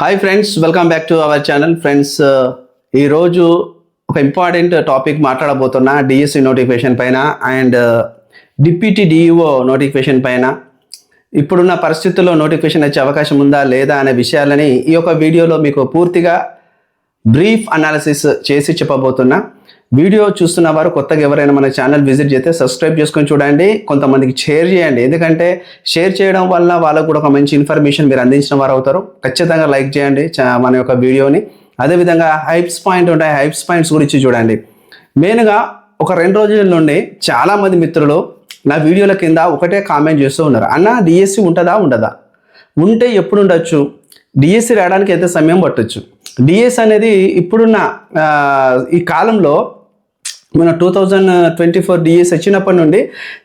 Hi friends welcome back to our channel friends ఈరోజు ఒక important topic మాట్లాడబోతున్నా DSC notification పైన అండ్ డిప్యూటీ డిఈఓ నోటిఫికేషన్ పైన. ఇప్పుడున్న పరిస్థితుల్లో నోటిఫికేషన్ వచ్చే అవకాశం ఉందా లేదా అనే విషయాలని ఈ యొక్క వీడియోలో మీకు పూర్తిగా బ్రీఫ్ అనాలిసిస్ చేసి చెప్పబోతున్నా. వీడియో చూస్తున్న వారు కొత్తగా ఎవరైనా మన ఛానల్ విజిట్ చేస్తే సబ్స్క్రైబ్ చేసుకొని చూడండి కొంతమందికి షేర్ చేయండి. ఎందుకంటే షేర్ చేయడం వల్ల వాళ్ళకు కూడా ఒక మంచి ఇన్ఫర్మేషన్ మీరు అందించిన వారు అవుతారు. ఖచ్చితంగా లైక్ చేయండి చా- మన యొక్క వీడియోని. అదేవిధంగా హైప్స్ పాయింట్ ఉంటాయి. హైప్స్ పాయింట్స్ గురించి చూడండి. మెయిన్గా ఒక రెండు రోజుల నుండి చాలామంది మిత్రులు నా వీడియోల కింద ఒకటే కామెంట్ చేస్తూ ఉన్నారు. అన్న డిఎస్సి ఉంటుందా ఉండదా? ఉంటే ఎప్పుడు ఉండొచ్చు? డిఎస్సి రావడానికి ఎంత సమయం పట్టొచ్చు? డిఎస్ అనేది ఇప్పుడున్న ఈ కాలంలో మన two thousand twenty four DS వచ్చినప్పటి నుండి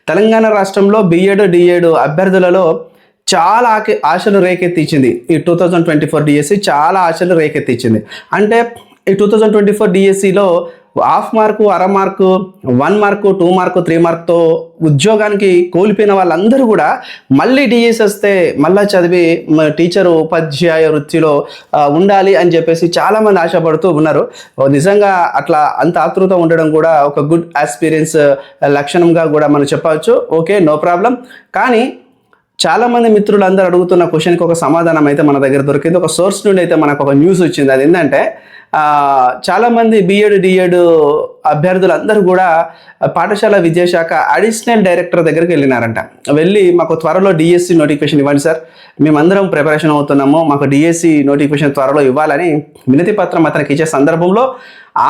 తెలంగాణ రాష్ట్రంలో బిఎడ్ డిఎడ్ అభ్యర్థులలో చాలా ఆకి ఆశలు రేకెత్తించింది. ఈ two thousand twenty four DSC చాలా ఆశలు రేకెత్తించింది. అంటే ఈ టూ థౌజండ్ ట్వంటీ ఫోర్ డిఎస్సిలో హాఫ్ మార్కు అర mark one mark two mark three మార్క్తో ఉద్యోగానికి కోల్పోయిన వాళ్ళందరూ కూడా మళ్ళీ డిఎస్ వస్తే మళ్ళీ చదివి టీచర్ టీచరు ఉపాధ్యాయ వృత్తిలో ఉండాలి అని చెప్పేసి చాలామంది ఆశపడుతూ ఉన్నారు. నిజంగా అట్లా అంత ఆతృత ఉండడం కూడా ఒక గుడ్ ఎక్స్పీరియన్స్ లక్షణంగా కూడా మనం చెప్పవచ్చు. Okay no problem. కానీ చాలామంది మిత్రులు అందరూ అడుగుతున్న క్వశ్చన్కి ఒక సమాధానం అయితే మన దగ్గర దొరికింది. ఒక సోర్స్ నుండి అయితే మనకు ఒక న్యూస్ వచ్చింది. అది ఏంటంటే చాలామంది బిఎడ్ డిఎడ్ అభ్యర్థులు అందరూ కూడా పాఠశాల విద్యాశాఖ అడిషనల్ డైరెక్టర్ దగ్గరికి వెళ్ళినారంట. వెళ్ళి మాకు త్వరలో డిఎస్సి నోటిఫికేషన్ ఇవ్వండి సార్. మేమందరం ప్రిపరేషన్ అవుతున్నాము. మాకు డిఎస్సి నోటిఫికేషన్ త్వరలో ఇవ్వాలని వినతి పత్రం అతనికి ఇచ్చే సందర్భంలో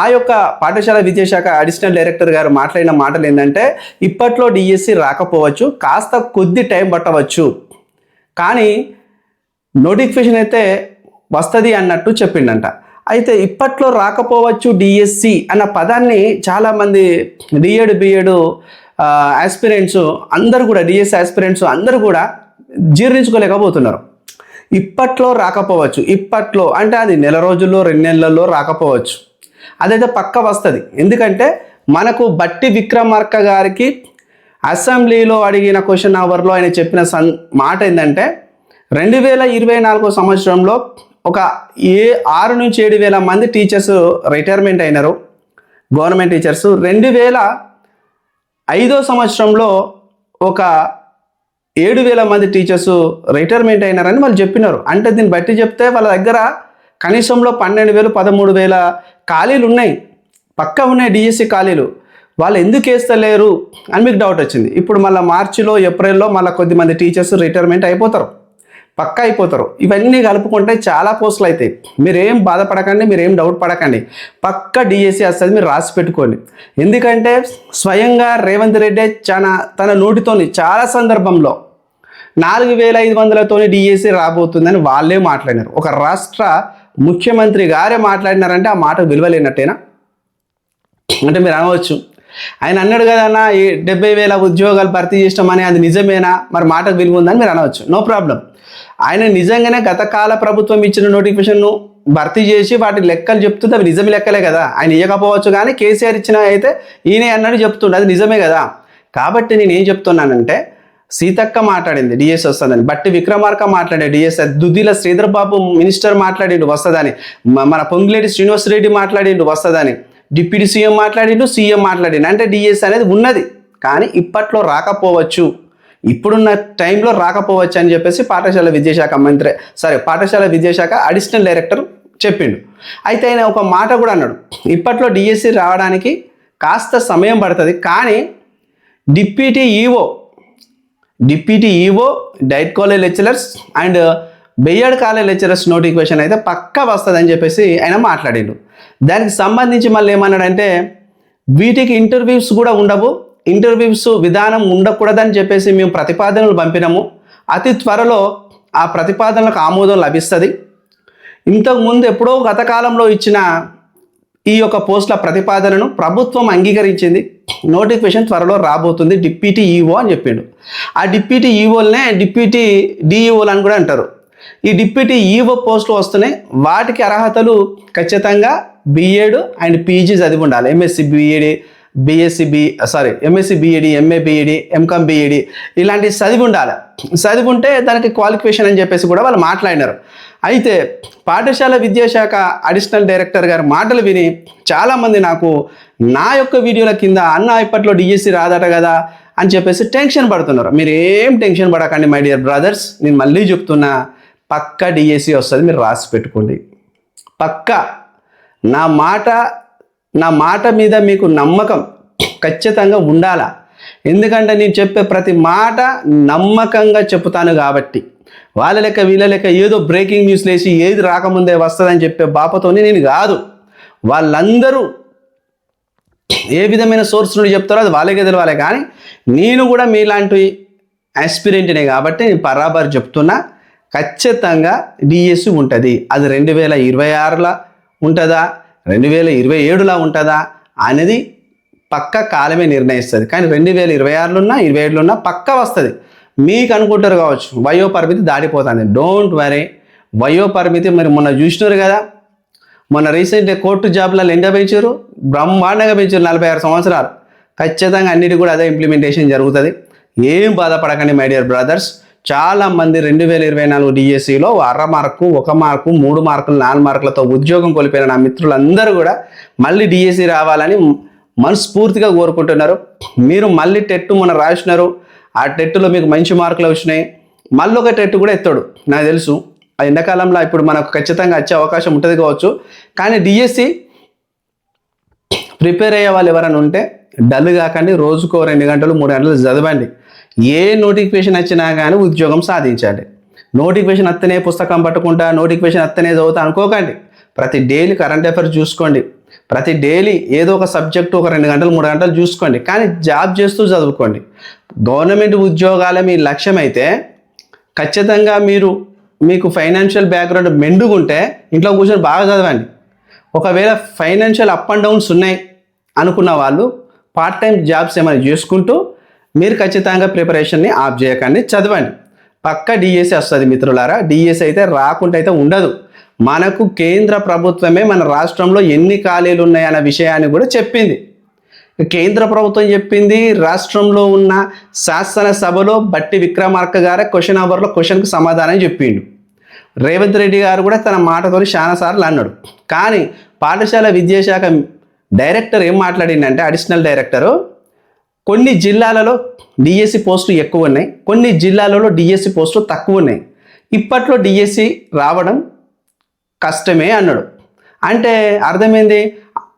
ఆ యొక్క పాఠశాల విద్యాశాఖ అడిషనల్ డైరెక్టర్ గారు మాట్లాడిన మాటలు ఏంటంటే ఇప్పట్లో డిఎస్సి రాకపోవచ్చు కాస్త కొద్ది టైం పట్టవచ్చు. కానీ నోటిఫికేషన్ అయితే వస్తుంది అన్నట్టు చెప్పిండంట. అయితే ఇప్పట్లో రాకపోవచ్చు డిఎస్సి అన్న పదాన్ని చాలామంది డిఎడ్ బిఎడ్ ఆస్పిరెంట్స్ అందరూ కూడా డిఎస్ ఆస్పిరెంట్స్ అందరూ కూడా జీర్ణించుకోలేకపోతున్నారు. ఇప్పట్లో రాకపోవచ్చు ఇప్పట్లో అంటే అది నెల రోజుల్లో రెండు నెలల్లో రాకపోవచ్చు. అదైతే పక్క వస్తుంది. ఎందుకంటే మనకు బట్టి విక్రమార్క గారికి అసెంబ్లీలో అడిగిన క్వశ్చన్ అవర్లో ఆయన చెప్పిన సన్ మాట ఏంటంటే రెండు వేల ఇరవై నాలుగో సంవత్సరంలో ఒక ఏ ఆరు నుంచి ఏడు వేల మంది టీచర్స్ రిటైర్మెంట్ అయినారు. Government teachers. రెండు వేల ఐదో సంవత్సరంలో ఒక ఏడు వేల మంది టీచర్స్ రిటైర్మెంట్ అయినారని వాళ్ళు చెప్పినారు. అంటే దీన్ని బట్టి చెప్తే వాళ్ళ దగ్గర కనీసంలో పన్నెండు వేలు పదమూడు వేల ఖాళీలు ఉన్నాయి. పక్క ఉన్నాయి డిఎస్సి ఖాళీలు. వాళ్ళు ఎందుకు వేస్తలేరు అని మీకు డౌట్ వచ్చింది. ఇప్పుడు మళ్ళీ మార్చిలో ఏప్రిల్లో మళ్ళీ కొద్దిమంది టీచర్స్ రిటైర్మెంట్ అయిపోతారు. పక్క అయిపోతారు. ఇవన్నీ కలుపుకుంటే చాలా పోస్టులు అవుతాయి మీరేం బాధపడకండి మీరేం డౌట్ పడకండి. పక్క డిఎస్సి వస్తుంది మీరు రాసి పెట్టుకోండి. ఎందుకంటే స్వయంగా రేవంత్ రెడ్డి చాలా తన నోటితోని చాలా సందర్భంలో నాలుగు వేల ఐదు వందలతోనే డిఎస్సి రాబోతుందని వాళ్ళే మాట్లాడినారు. ఒక రాష్ట్ర ముఖ్యమంత్రి గారే మాట్లాడినారంటే ఆ మాట విలువలేనట్టేనా? అంటే మీరు అనవచ్చు. ఆయన అన్నాడు కదన్నా ఈ డెబ్బై వేల ఉద్యోగాలు భర్తీ చేసినామని అది నిజమేనా? మరి మాటకు విలువ ఉందని మీరు అనవచ్చు. నో ప్రాబ్లం ఆయన నిజంగానే గత కాల ప్రభుత్వం ఇచ్చిన నోటిఫికేషన్ను భర్తీ చేసి వాటి లెక్కలు చెప్తుంది అవి నిజమే లెక్కలే కదా. ఆయన ఇవ్వకపోవచ్చు కానీ కేసీఆర్ ఇచ్చిన అయితే ఈయన అన్నాడు చెప్తుండే అది నిజమే కదా. కాబట్టి నేను ఏం చెప్తున్నానంటే సీతక్క మాట్లాడింది డిఎస్ వస్తుందని. బట్టి విక్రమార్క మాట్లాడే డిఎస్ దుద్దిల శ్రీధర్ బాబు మినిస్టర్ మాట్లాడిండు వస్తుందని. మన పొంగిలేటి శ్రీనివాస్ రెడ్డి మాట్లాడిండు వస్తుందని. డిప్యూటీ సీఎం మాట్లాడిండు సీఎం మాట్లాడిండు. అంటే డిఎస్ అనేది ఉన్నది కానీ ఇప్పట్లో రాకపోవచ్చు. ఇప్పుడున్న టైంలో రాకపోవచ్చు అని చెప్పేసి పాఠశాల విద్యాశాఖ మంత్రి సారీ పాఠశాల విద్యాశాఖ అడిషనల్ డైరెక్టర్ చెప్పిండు. అయితే ఆయన ఒక మాట కూడా అన్నాడు ఇప్పట్లో డిఎస్సి రావడానికి కాస్త సమయం పడుతుంది కానీ deputy EO deputy EO DIET college lecturers and BEd college lecturers notification అయితే పక్కా వస్తుందని చెప్పేసి ఆయన మాట్లాడిండు. దానికి సంబంధించి మళ్ళీ ఏమన్నాడంటే వీటికి ఇంటర్వ్యూస్ కూడా ఉండవు ఇంటర్వ్యూస్ విధానం ఉండకూడదని చెప్పేసి మేము ప్రతిపాదనలు పంపినాము. అతి త్వరలో ఆ ప్రతిపాదనలకు ఆమోదం లభిస్తుంది. ఇంతకుముందు ఎప్పుడో గత కాలంలో ఇచ్చిన ఈ యొక్క పోస్టుల ప్రతిపాదనను ప్రభుత్వం అంగీకరించింది. నోటిఫికేషన్ త్వరలో రాబోతుంది డిప్యూటీ ఈఓ అని చెప్పిండు. ఆ డిప్యూటీ ఈఓలనే డిప్యూటీ డిఈఓలు అని కూడా అంటారు. ఈ డిప్యూటీ ఈఓ పోస్టులు వస్తున్నాయి. వాటికి అర్హతలు ఖచ్చితంగా బీఎడ్ అండ్ పీజీ చదివి ఉండాలి. MSc BEd BSc B sorry MSc BEd MA BEd MCom BEd ఇలాంటి చదివి ఉండాలి. చదివి ఉంటే దానికి క్వాలిఫికేషన్ అని చెప్పేసి కూడా వాళ్ళు మాట్లాడినారు. అయితే పాఠశాల విద్యాశాఖ అడిషనల్ డైరెక్టర్ గారి మాటలు విని చాలామంది నాకు నా యొక్క వీడియోల కింద అన్న ఇప్పట్లో డిఎస్సి రాదట కదా అని చెప్పేసి టెన్షన్ పడుతున్నారు. మీరు ఏం టెన్షన్ పడకండి మై డియర్ బ్రదర్స్ నేను మళ్ళీ చెప్తున్నా. పక్క డిఎస్సి వస్తుంది మీరు రాసి పెట్టుకోండి. పక్క నా మాట నా మాట మీద మీకు నమ్మకం ఖచ్చితంగా ఉండాలా? ఎందుకంటే నేను చెప్పే ప్రతి మాట నమ్మకంగా చెప్తాను కాబట్టి. వాళ్ళ లెక్క వీళ్ళ లెక్క ఏదో బ్రేకింగ్ న్యూస్ లేచి ఏది రాకముందే వస్తుందని చెప్పే బాపతోనే నేను కాదు. వాళ్ళందరూ ఏ విధమైన సోర్స్ నుండి చెప్తారో అది వాళ్ళకే తెలియాలి కానీ నేను కూడా మీలాంటి ఆస్పిరెంట్నే కాబట్టి నేను బరాబర్ చెప్తున్నా. ఖచ్చితంగా డిఎస్సి ఉంటుంది. అది రెండు వేల ఇరవై ఆరులా ఉంటుందా? రెండు వేల ఇరవై ఏడులో ఉంటుందా? అనేది పక్క కాలమే నిర్ణయిస్తుంది. కానీ రెండు వేల ఇరవై ఆరులో ఉన్నా ఇరవై ఏడులో ఉన్నా పక్క వస్తుంది. మీకు అనుకుంటారు కావచ్చు వయో పరిమితి దాటిపోతుంది. డోంట్ వరీ వయో పరిమితి మీరు మొన్న చూసినారు కదా? మొన్న రీసెంట్ కోర్టు జాబ్లలో ఎంత పెంచారు? బ్రహ్మాండంగా పెంచారు నలభై ఆరు సంవత్సరాలు. ఖచ్చితంగా అన్నిటి కూడా అదే ఇంప్లిమెంటేషన్ జరుగుతుంది. ఏం బాధపడకండి మై డియర్ బ్రదర్స్ చాలా మంది రెండు వేల ఇరవై నాలుగు డిఎస్సిలో అర మార్కు ఒక మార్కు మూడు మార్కులు నాలుగు మార్కులతో ఉద్యోగం కోల్పోయిన నా మిత్రులందరూ కూడా మళ్ళీ డిఎస్సి రావాలని మనస్ఫూర్తిగా కోరుకుంటున్నారు. మీరు మళ్ళీ టెట్ మొన్న రాసినారు. ఆ టెట్లో మీకు మంచి మార్కులు వచ్చినాయి. మళ్ళీ ఒక టెట్ కూడా ఎత్తాడు నాకు తెలుసు. ఆ ఎండాకాలంలో ఇప్పుడు మనకు ఖచ్చితంగా వచ్చే అవకాశం ఉంటుంది కావచ్చు. కానీ డిఎస్సి ప్రిపేర్ అయ్యే వాళ్ళు ఎవరైనా ఉంటే డల్ కాకండి రోజుకో రెండు గంటలు మూడు గంటలు చదవండి. ఏ నోటిఫికేషన్ వచ్చినా కానీ ఉద్యోగం సాధించండి నోటిఫికేషన్ అత్తనే పుస్తకం పట్టుకుంటా నోటిఫికేషన్ అత్తనే చదువుతా అనుకోకండి. ప్రతి డైలీ కరెంట్ అఫైర్స్ చూసుకోండి. ప్రతి డైలీ ఏదో ఒక సబ్జెక్ట్ ఒక రెండు గంటలు మూడు గంటలు చూసుకోండి. కానీ జాబ్ చేస్తూ చదువుకోండి. గవర్నమెంట్ ఉద్యోగాల మీ లక్ష్యం అయితే ఖచ్చితంగా మీరు మీకు ఫైనాన్షియల్ బ్యాక్గ్రౌండ్ మెండుగుంటే ఇంట్లో కూర్చొని బాగా చదవండి. ఒకవేళ ఫైనాన్షియల్ అప్ అండ్ డౌన్స్ ఉన్నాయి అనుకున్న వాళ్ళు పార్ట్ టైం జాబ్స్ ఏమైనా చేసుకుంటూ మీరు ఖచ్చితంగా ప్రిపరేషన్ని ఆఫ్ చేయకండి చదవండి. పక్క డిఎస్సి వస్తుంది మిత్రులారా. డిఎస్సి అయితే రాకుండా అయితే ఉండదు. మనకు కేంద్ర ప్రభుత్వమే మన రాష్ట్రంలో ఎన్ని ఖాళీలు ఉన్నాయన్న విషయాన్ని కూడా చెప్పింది. కేంద్ర ప్రభుత్వం చెప్పింది రాష్ట్రంలో ఉన్న శాసనసభలో బట్టి విక్రమార్క గారే క్వశ్చన్ అవర్లో క్వశ్చన్కి సమాధానం చెప్పిండు. రేవంత్ రెడ్డి గారు కూడా తన మాటతో చాలాసార్లు అన్నాడు. కానీ పాఠశాల విద్యాశాఖ డైరెక్టర్ ఏం మాట్లాడిందంటే అడిషనల్ డైరెక్టరు కొన్ని జిల్లాలలో డిఎస్సి పోస్టులు ఎక్కువ ఉన్నాయి కొన్ని జిల్లాలలో డిఎస్సి పోస్టులు తక్కువ ఉన్నాయి ఇప్పట్లో డిఎస్సి రావడం కష్టమే అన్నాడు. అంటే అర్థమైంది?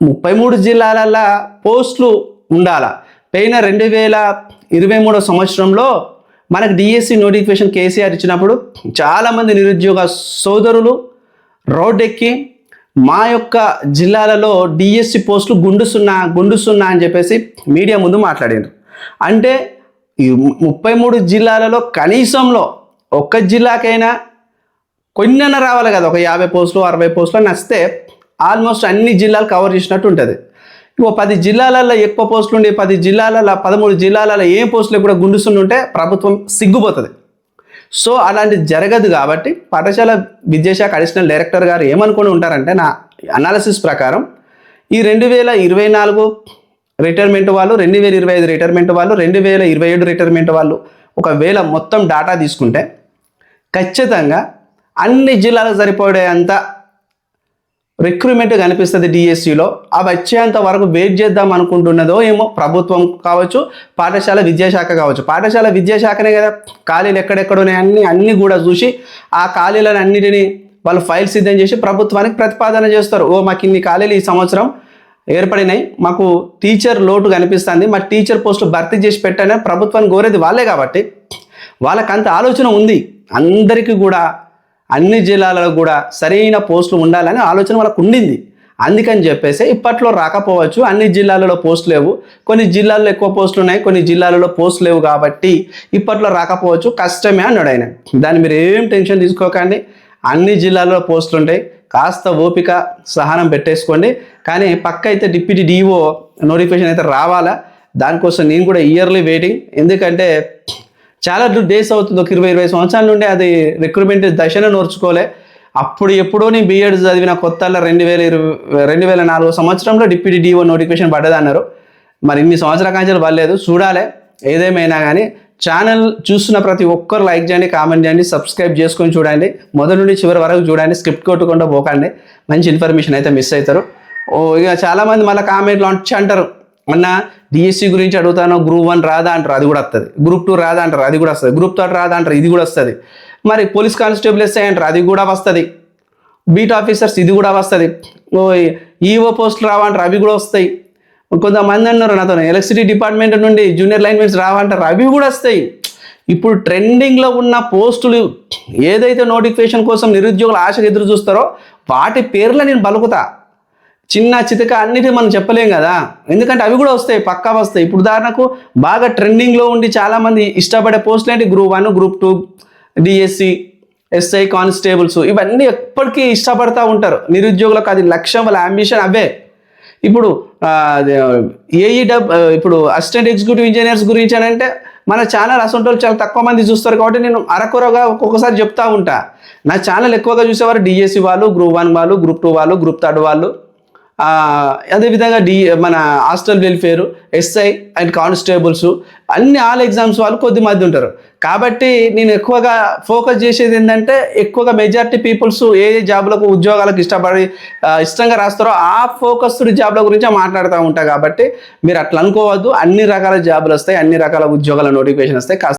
ముప్పై మూడు జిల్లాలల్లో పోస్టులు ఉండాలా? పైన రెండు వేల ఇరవై మూడో సంవత్సరంలో మనకు డిఎస్సి నోటిఫికేషన్ కేసీఆర్ ఇచ్చినప్పుడు చాలామంది నిరుద్యోగ సోదరులు రోడ్డెక్కి మా యొక్క జిల్లాలలో డిఎస్సి పోస్టులు గుండు సున్నా గుండు సున్నా అని చెప్పేసి మీడియా ముందు మాట్లాడారు అంటే ఈ ముప్పై మూడు జిల్లాలలో కనీసంలో ఒక్క జిల్లాకైనా కొన్నైనా రావాలి కదా. ఒక యాభై పోస్టులు అరవై పోస్టులు అని వస్తే ఆల్మోస్ట్ అన్ని జిల్లాలు కవర్ చేసినట్టు ఉంటుంది. ఓ పది జిల్లాలలో ఎక్కువ పోస్టులు ఉండి పది జిల్లాలలో పదమూడు జిల్లాలలో ఏ పోస్టులు కూడా గుండుసుండి ఉంటే ప్రభుత్వం సిగ్గుపోతుంది సో అలాంటి జరగదు కాబట్టి పాఠశాల విద్యాశాఖ అడిషనల్ డైరెక్టర్ గారు ఏమనుకుని ఉంటారంటే నా అనాలిసిస్ ప్రకారం ఈ రెండు వేల ఇరవై నాలుగు రిటైర్మెంట్ వాళ్ళు రెండు వేల ఇరవై ఐదు రిటైర్మెంట్ వాళ్ళు రెండు వేల ఇరవై ఏడు రిటైర్మెంట్ వాళ్ళు ఒకవేళ మొత్తం డాటా తీసుకుంటే ఖచ్చితంగా అన్ని జిల్లాలకు సరిపడేంత రిక్రూట్మెంట్ కనిపిస్తుంది డిఎస్సిలో అవి వచ్చేంత వరకు వెయిట్ చేద్దాం అనుకుంటున్నదో ఏమో ప్రభుత్వం కావచ్చు పాఠశాల విద్యాశాఖ కావచ్చు. పాఠశాల విద్యాశాఖనే కదా ఖాళీలు ఎక్కడెక్కడ ఉన్నాయన్నీ అన్ని కూడా చూసి ఆ ఖాళీలను అన్నిటిని వాళ్ళు ఫైల్ సిద్ధం చేసి ప్రభుత్వానికి ప్రతిపాదన చేస్తారు. ఓ మాకు ఇన్ని ఖాళీలు ఈ సంవత్సరం ఏర్పడినాయి మాకు టీచర్ లోటు కనిపిస్తుంది మా టీచర్ పోస్టులు భర్తీ చేసి పెట్టానే ప్రభుత్వాన్ని కోరేది వాళ్ళే కాబట్టి వాళ్ళకంత ఆలోచన ఉంది. అందరికీ కూడా అన్ని జిల్లాలలో కూడా సరైన పోస్టులు ఉండాలని ఆలోచన వాళ్ళకు ఉండింది. అందుకని చెప్పేసి ఇప్పట్లో రాకపోవచ్చు. అన్ని జిల్లాలలో పోస్టులు లేవు. కొన్ని జిల్లాల్లో ఎక్కువ పోస్టులు ఉన్నాయి. కొన్ని జిల్లాలలో పోస్టులు లేవు కాబట్టి ఇప్పట్లో రాకపోవచ్చు. కష్టమే అన్నాడు ఆయన. దాన్ని మీరు ఏం టెన్షన్ తీసుకోకండి. అన్ని జిల్లాల్లో పోస్టులు ఉంటాయి. కాస్త ఓపిక సహనం పెట్టేసుకోండి. కానీ పక్క అయితే డిప్యూటీ డిఓ నోటిఫికేషన్ అయితే రావాలా? దానికోసం నేను కూడా ఇయర్లీ వెయిటింగ్. ఎందుకంటే చాలా డేస్ అవుతుంది. ఒక ఇరవై ఇరవై సంవత్సరాల నుండి అది రిక్రూట్మెంట్ దశను నోర్చుకోలే. అప్పుడు ఎప్పుడో నేను బీఎడ్ చదివిన కొత్తలో రెండు వేల ఇరవై రెండు వేల నాలుగు సంవత్సరంలో డిప్యూటీ డిఓ నోటిఫికేషన్ పడ్డదన్నారు. మరి ఇన్ని సంవత్సరాల కాంచెలు పడలేదు. చూడాలి. ఏదేమైనా కానీ ఛానల్ చూస్తున్న ప్రతి ఒక్కరు లైక్ చేయండి కామెంట్ చేయండి సబ్స్క్రైబ్ చేసుకొని చూడండి. మొదటి నుండి చివరి వరకు చూడండి. స్క్రిప్ట్ కొట్టకుండా పోకండి. మంచి ఇన్ఫర్మేషన్ అయితే మిస్ అవుతారు. ఓ ఇక చాలామంది మళ్ళీ కామెంట్లు వచ్చి అంటారు. అన్న డిఎస్సి గురించి అడుగుతాను గ్రూప్ వన్ రాదా అంటారు అది కూడా వస్తుంది. గ్రూప్ టూ రాదా అంటారు అది కూడా వస్తుంది. గ్రూప్ థర్డ్ రాదా అంటారు ఇది కూడా వస్తుంది. మరి పోలీస్ కానిస్టేబుల్ ఎస్ఐ అంటారు అది కూడా వస్తుంది. బీట్ ఆఫీసర్స్ ఇది కూడా వస్తుంది. ఓ ఈఓ పోస్టులు రావంటారు అవి కూడా వస్తాయి. కొంతమంది అన్నారు నాతో ఎలక్ట్రిసిటీ డిపార్ట్మెంట్ నుండి జూనియర్ లైన్మెన్స్ రావంటారు అవి కూడా వస్తాయి. ఇప్పుడు ట్రెండింగ్లో ఉన్న పోస్టులు ఏదైతే నోటిఫికేషన్ కోసం నిరుద్యోగుల ఆశగా ఎదురు చూస్తారో వాటి పేర్లు నేను బలుకుతా. చిన్న చితక అన్నిటి మనం చెప్పలేం కదా. ఎందుకంటే అవి కూడా వస్తాయి పక్కా వస్తాయి. ఇప్పుడు ఉదాహరణకు బాగా ట్రెండింగ్లో ఉండి చాలామంది ఇష్టపడే పోస్టులు ఏంటి? Group one group two DSC SI constables ఇవన్నీ ఎప్పటికీ ఇష్టపడతా ఉంటారు. నిరుద్యోగులకు అది లక్ష్యం వాళ్ళ అంబిషన్ అవే. ఇప్పుడు ఏఈ డబ్ ఇప్పుడు అసిస్టెంట్ ఎగ్జిక్యూటివ్ ఇంజనీర్స్ గురించి అని అంటే మన ఛానల్ అసంటోళ్ళు చాలా తక్కువ మంది చూస్తారు కాబట్టి నేను అరకొరగా ఒక్కొక్కసారి చెప్తా ఉంటా. నా ఛానల్ ఎక్కువగా చూసేవారు డిఎస్సి వాళ్ళు గ్రూప్ వన్ వాళ్ళు గ్రూప్ టూ వాళ్ళు గ్రూప్ థర్డ్ వాళ్ళు. అదేవిధంగా డి మన hostel welfare SI and constables అన్ని ఆల్ ఎగ్జామ్స్ వాళ్ళు కొద్ది మంది ఉంటారు. కాబట్టి నేను ఎక్కువగా ఫోకస్ చేసేది ఏంటంటే ఎక్కువగా మెజారిటీ పీపుల్స్ ఏ ఏ జాబ్లకు ఉద్యోగాలకు ఇష్టపడి ఇష్టంగా రాస్తారో ఆ ఫోకస్డ్ జాబ్ల గురించి మాట్లాడుతూ ఉంటా. కాబట్టి మీరు అట్లా అనుకోవద్దు. అన్ని రకాల జాబులు వస్తాయి అన్ని రకాల ఉద్యోగాల నోటిఫికేషన్ వస్తాయి. కాస్త